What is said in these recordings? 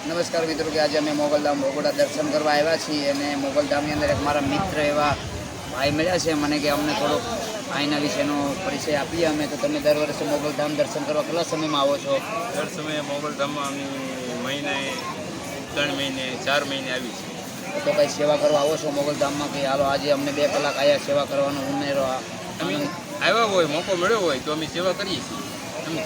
નમસ્કાર મિત્રો કે આજે અમે મોગલધામ ભોગોડા દર્શન કરવા આવ્યા છીએ અને મોગલધામની અંદર એક મારા મિત્ર એવા ભાઈ મળ્યા છે મને કે અમને થોડોક આઈના વિશેનો પરિચય આપીએ અમે. તો તમે દર વર્ષે મોગલધામ દર્શન કરવા કેટલા સમયમાં આવો છો? દર સમયે મોગલધામમાં અમે મહિને ત્રણ મહિને ચાર મહિને આવી છે તો કંઈ સેવા કરવા આવો છો મોગલધામમાં કે હાલો આજે અમને બે કલાક આવ્યા સેવા કરવાનો ઉમેરો અમે આવ્યા હોય મોકો મળ્યો હોય તો અમે સેવા કરીએ છીએ.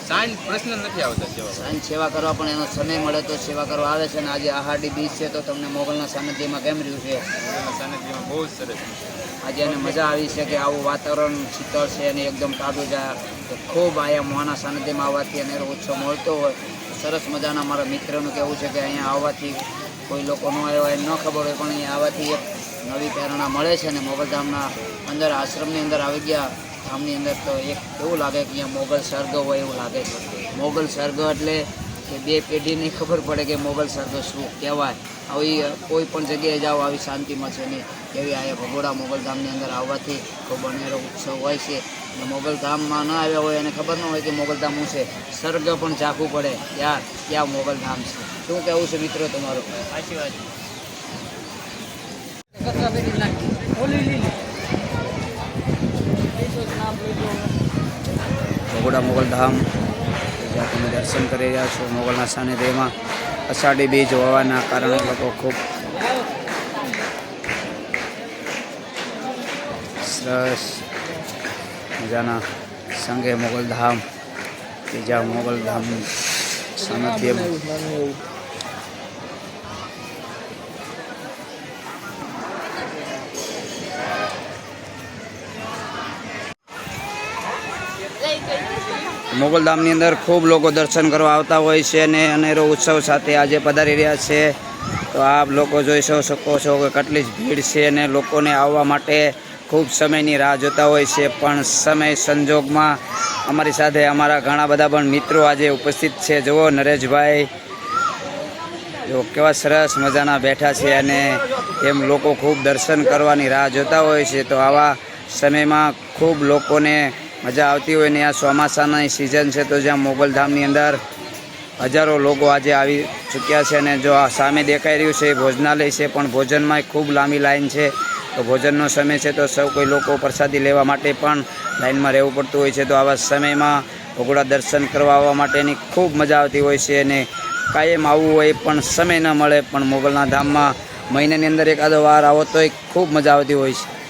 સાંજ પ્રશ્ન નથી આવતા સેવા સાંજ સેવા કરવા પણ એનો સમય મળે તો સેવા કરવા આવે છે અને આજે આહાડી બીચ છે તો તમને મોગલના સાનિધ્યમાં કેમ રહ્યું છે? મોગલના સાનિધ્યમાં બહુ જ સરસ આજે એને મજા આવી છે કે આવું વાતાવરણ શીતળ છે અને એકદમ તાજું છે. તો ખૂબ આયા મોહાના સાનિધ્યમાં આવવાથી અને ઉત્સવ મળતો હોય. સરસ મજાના મારા મિત્રનું કહેવું છે કે અહીંયા આવવાથી કોઈ લોકો ન આવ્યા હોય ન ખબર હોય પણ અહીંયા આવવાથી એક નવી પ્રેરણા મળે છે અને મોગલધામના અંદર આશ્રમની અંદર આવી ગયા. ધામની અંદર તો એક એવું લાગે કે અહીંયા મોગલ સર્ગ હોય એવું લાગે છે. મોગલ સર્ગ એટલે કે બે પેઢીને ખબર પડે કે મોગલ સર્ગ શું કહેવાય. આવી કોઈ પણ જગ્યાએ જાઓ આવી શાંતિમાં છે નહીં એવી આ ભગોડા મોગલધામની અંદર આવવાથી ખૂબ બનેરો ઉત્સવ હોય છે. અને મોગલધામમાં ન આવ્યા હોય એને ખબર ન હોય કે મોગલધામ શું છે. સર્ગ પણ ઝાંખવું પડે. યાર ક્યાં મોગલધામ છે? શું કહેવું છે મિત્રો તમારું? સાચી વાત મોગલ ધામ, જ્યાં તમે દર્શન કરી રહ્યા છો મોગલના સાનિધ્યમાં. અષાઢી બીજ હોવાના કારણે લોકો ખૂબ સરસ મજાના સંગે મોગલધામ કે જ્યાં મોગલધામ સાનિધ્યમાં મોગલધામની અંદર ખૂબ લોકો દર્શન કરવા આવતા હોય છે અને અનેરો ઉત્સવ સાથે આજે પધારી રહ્યા છે. તો આપ લોકો જોઈ શકો છો કે કેટલી જ ભીડ છે અને લોકોને આવવા માટે ખૂબ સમયની રાહ જોતા હોય છે. પણ સમય સંજોગમાં અમારી સાથે અમારા ઘણા બધા પણ મિત્રો આજે ઉપસ્થિત છે. જુઓ નરેશભાઈ જો કેવા સરસ મજાના બેઠા છે અને એમ લોકો ખૂબ દર્શન કરવાની રાહ જોતા હોય છે. તો આવા સમયમાં ખૂબ લોકોને મજા આવતી હોય ને આ ચોમાસાની સિઝન છે તો જ્યાં મોગલધામની અંદર હજારો લોકો આજે આવી ચૂક્યા છે અને જો આ સામે દેખાઈ રહ્યું છે એ ભોજનાલય છે, પણ ભોજનમાં ખૂબ લાંબી લાઈન છે. તો ભોજનનો સમય છે તો સૌ કોઈ લોકો પ્રસાદી લેવા માટે પણ લાઈનમાં રહેવું પડતું હોય છે. તો આવા સમયમાં ભગોડા દર્શન કરવા આવવા માટેની ખૂબ મજા આવતી હોય છે અને કાયમ આવવું હોય પણ સમય ન મળે. પણ મોગલના ધામમાં મહિનાની અંદર એકાદો વાર આવો તો ખૂબ મજા આવતી હોય છે.